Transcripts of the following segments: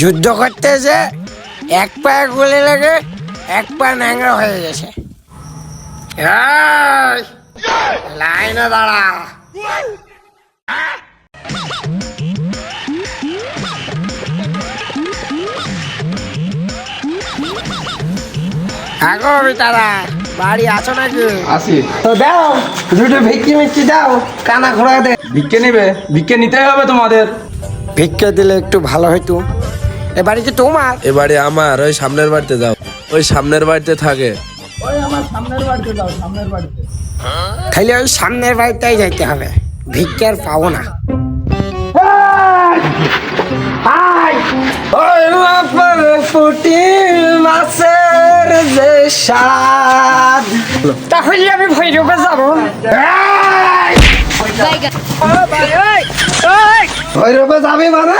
যুদ্ধ করতে যে এক পায়ে গুলি লাগে এক পা ন্যাংরা হয়ে গেছে। লাইনে দাঁড়া। আগো তারা বাড়ি আছো নাকি? আসি তো দাও দুটো ভিক্ষি মিষ্টি দাও কানা ঘোরা দে। ভিক্ষে নিবে ভিক্ষে নিতেই হবে তোমাদের। ভিক্ষা দিলে একটু ভালো হইতো। এ বাড়ি কি তোমার? এবারে আমার ওই সামনের বাড়িতে যাও। ওই সামনের বাড়িতে থাকে। খালি ওই সামনের বাড়িতেই যাইতে হবে। ভিক্ষার পাবো না। পুটি মাছের যে স্বাদ। তাহলে আমি ভৈরবে যাব। ভৈরবে যাবি মানে?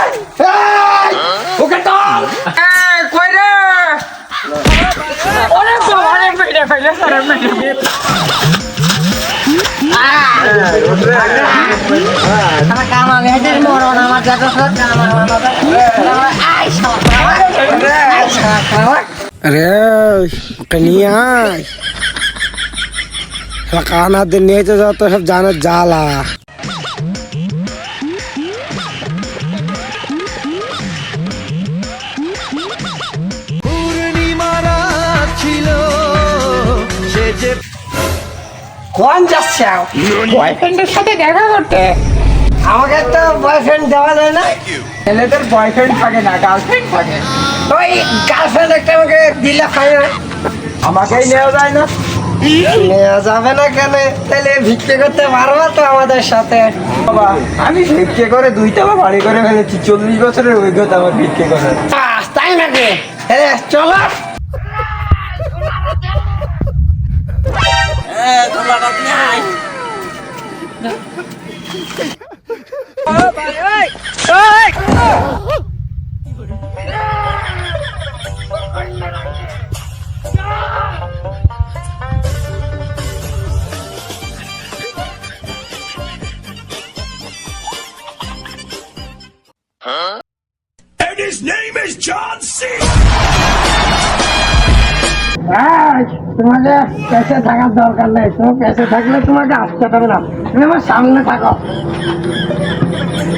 ফেলে সারা মেরে আরে ওকে নিয়ে তো সব জানার জ্বালা কোন যাচ্ছে? বয়ফ্রেন্ডের সাথে দেখা করতে। আমাকে তো বয়ফ্রেন্ড দেওয়া যায় না? ছেলেদের বয়ফ্রেন্ড থাকে না গার্লফ্রেন্ড থাকে। ওই গার্লফ্রেন্ড একটা আমাকে দিলে হয় না। আমাকেই নেওয়া যায় না। নেওয়া যাবে না কেন? তাহলে ভিক্ষে করতে পারব তো আমাদের সাথে। বাবা আমি ভিক্ষে করে দুইটা বা বাড়ি করে ফেলেছি। চল্লিশ বছরের অভিজ্ঞতা আমার ভিক্ষে করে তাই নাকি? এ, চলো এই, তোমাকে পেছে থাকার দরকার নেই। তোমার পেছে থাকলে তোমাকে আসতে হবে না। তুমি আমার সামনে থাকো।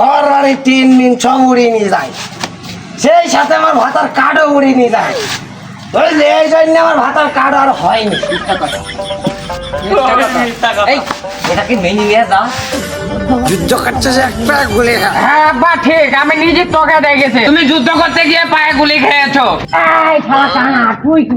ঘর বাড়ি তিন দিন সব উড়িয়ে নিয়ে যায়। সেই সাথে আমার ভাতার কার্ডও উড়িয়ে নিয়ে যায়। বুঝলি? এই জন্য আমার ভাতার কার্ড আর হয়নি। এই এটা কি মেনে নিয়ে যা যুদ্ধ করছে একটা গুলি হ্যাঁ বা ঠিক আমি নিজে তোকে দেখেছি। তুমি যুদ্ধ করতে গিয়ে পায়ে গুলি খেয়েছো। তুই কি